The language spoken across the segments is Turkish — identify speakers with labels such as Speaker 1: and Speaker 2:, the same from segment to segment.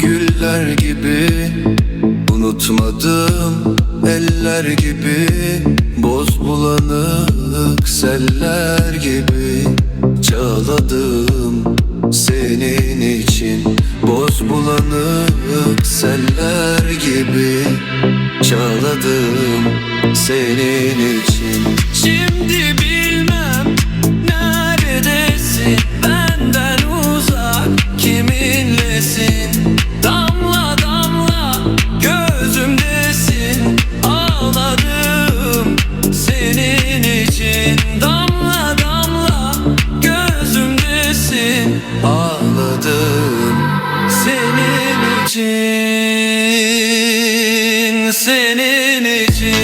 Speaker 1: günler gibi. Unutmadım eller gibi. Boz bulanık seller gibi. Çağladım senin için. Boz bulanık seller gibi. Çağladım senin için. Şimdi bilmem için Damla damla gözümdesin Ağladım senin için Senin için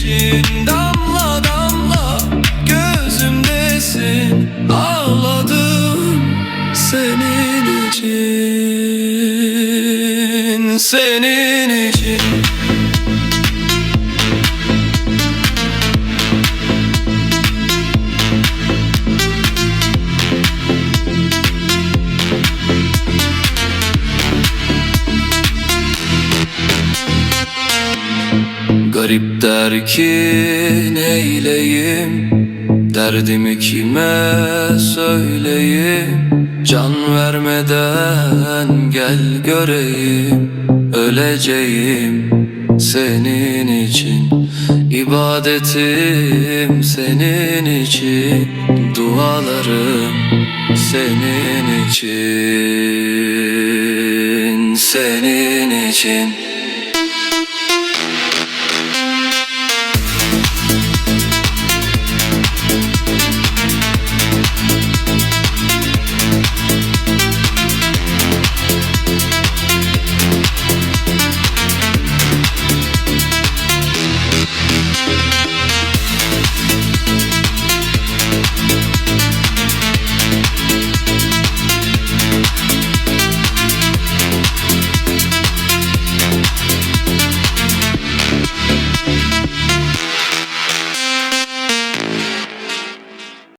Speaker 1: için Damla damla gözümdesin Ağladım senin için. Senin Garip der ki neyleyim? Derdimi kime söyleyeyim? Can vermeden gel göreyim. Öleceğim senin için. İbadetim senin için. Dualarım senin için. Senin için